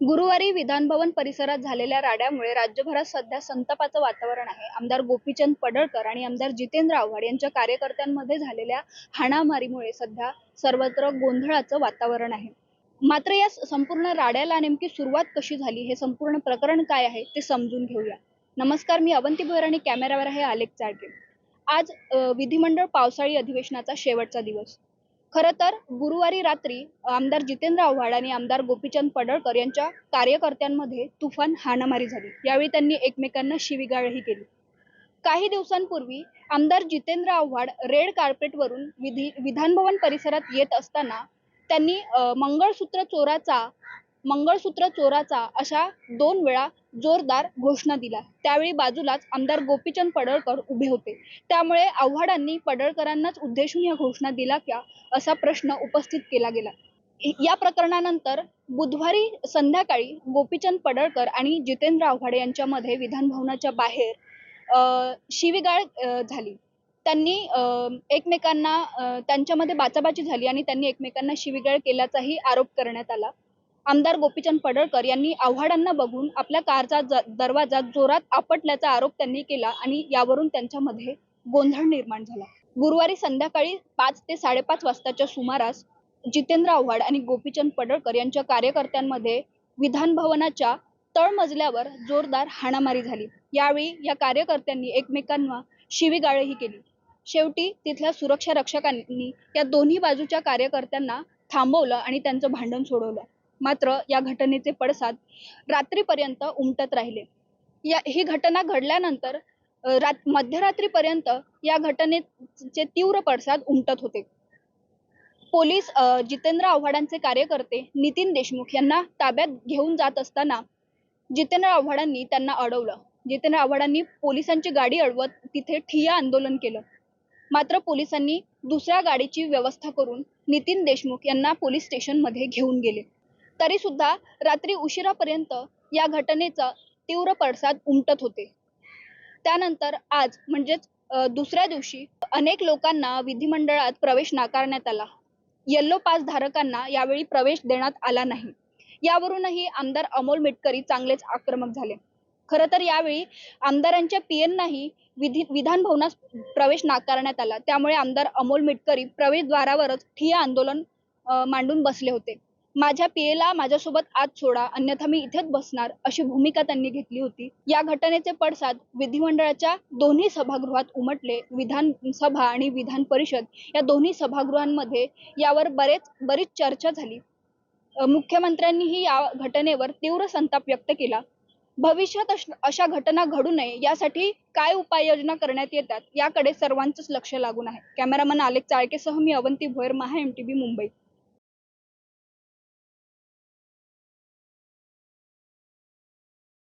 गुरुवारी विधानभवन परिसरात झालेल्या राड्यामुळे राज्यभरात सध्या संतापाचं वातावरण आहे. आमदार गोपीचंद पडळकर आणि आमदार जितेंद्र आव्हाड यांच्या कार्यकर्त्यांमध्ये झालेल्या हाणामारीमुळे सध्या सर्वत्र गोंधळाचं वातावरण आहे. मात्र या संपूर्ण राड्याला नेमकी सुरुवात कशी झाली? हे संपूर्ण प्रकरण काय आहे? ते समजून घेऊया. नमस्कार मी अवंती भोयर आणि कॅमेरावर आहे आलेख चाळके. आज विधिमंडळ पावसाळी अधिवेशनाचा शेवटचा दिवस. खरं तर गुरुवारी रात्री आमदार जितेंद्र आव्हाड आणि आमदार गोपीचंद पडळकर यांच्या कार्यकर्त्यांमध्ये तुफान हाणामारी झाली. यावेळी त्यांनी एकमेकांना शिवीगाळही केली. काही दिवसांपूर्वी आमदार जितेंद्र आव्हाड रेड कार्पेटवरून विधी विधानभवन परिसरात येत असताना त्यांनी मंगळसूत्र चोराचा मंगळसूत्र चोराचा अशा दोन वेळा जोरदार घोषणा दिला त्यावेळी बाजूलाच आमदार गोपीचंद पडळकर उभे होते. त्यामुळे आव्हाडांनी पडळकरांनाच उद्देशून या घोषणा दिला का असा प्रश्न उपस्थित केला गेला. या प्रकरणानंतर बुधवारी संध्याकाळी गोपीचंद पडळकर आणि जितेंद्र आव्हाड यांच्यामध्ये विधानभवनाच्या बाहेर शिवीगाळ झाली. त्यांनी एकमेकांना त्यांच्यामध्ये बाचाबाची झाली आणि त्यांनी एकमेकांना शिवीगाळ केल्याचाही आरोप करण्यात आला. आमदार गोपीचंद पडळकर यांनी आव्हाडांना बघून आपल्या कारचा दरवाजा जोरात आपटल्याचा आरोप त्यांनी केला आणि यावरून त्यांच्यामध्ये गोंधळ निर्माण झाला. गुरुवारी संध्याकाळी पाच ते साडेपाच वाजताच्या सुमारास जितेंद्र आव्हाड आणि गोपीचंद पडळकर यांच्या कार्यकर्त्यांमध्ये विधान भवनाच्या तळमजल्यावर जोरदार हाणामारी झाली. यावेळी या कार्यकर्त्यांनी एकमेकांना शिवीगाळही केली. शेवटी तिथल्या सुरक्षा रक्षकांनी या दोन्ही बाजूच्या कार्यकर्त्यांना थांबवलं आणि त्यांचं भांडण सोडवलं. मात्र या घटनेचे पडसाद रात्रीपर्यंत उमटत राहिले. या ही घटना घडल्यानंतर रात मध्यरात्रीपर्यंत या घटनेचे तीव्र पडसाद उमटत होते. पोलीस जितेंद्र आव्हाडांचे कार्यकर्ते नितीन देशमुख यांना ताब्यात घेऊन जात असताना जितेंद्र आव्हाडांनी त्यांना अडवलं. जितेंद्र आव्हाडांनी पोलिसांची गाडी अडवत तिथे ठिय्या आंदोलन केलं. मात्र पोलिसांनी दुसऱ्या गाडीची व्यवस्था करून नितीन देशमुख यांना पोलीस स्टेशनमध्ये घेऊन गेले. तरी सुद्धा रात्री उशिरापर्यंत या घटनेचा तीव्र पडसाद उमटत होते. त्यानंतर आज म्हणजेच दुसऱ्या दिवशी अनेक लोकांना विधिमंडळात प्रवेश नाकारण्यात आला. येल्लो पास धारकांना यावेळी प्रवेश देण्यात आला नाही. यावरूनही आमदार अमोल मिटकरी चांगलेच आक्रमक झाले. खरं तर यावेळी आमदारांच्या पीएननाही विधी विधान भवनास प्रवेश नाकारण्यात आला. त्यामुळे आमदार अमोल मिटकरी प्रवेशद्वारावरच ठिय्या आंदोलन मांडून बसले होते. माझ्या पियेला माझ्यासोबत आत सोडा अन्यथा मी इथेच बसणार अशी भूमिका त्यांनी घेतली होती. या घटनेचे पडसाद विधिमंडळाच्या दोन्ही सभागृहात उमटले. विधानसभा आणि विधान परिषद या दोन्ही सभागृहांमध्ये यावर बरेच बरीच चर्चा झाली. मुख्यमंत्र्यांनीही या घटनेवर तीव्र संताप व्यक्त केला. भविष्यात अशा घटना घडू नये यासाठी काय उपाययोजना करण्यात येतात याकडे सर्वांचंच लक्ष लागून आहे. कॅमेरामन आलेख चाळकेसह मी अवंती भोयर महा एमटीबी मुंबई.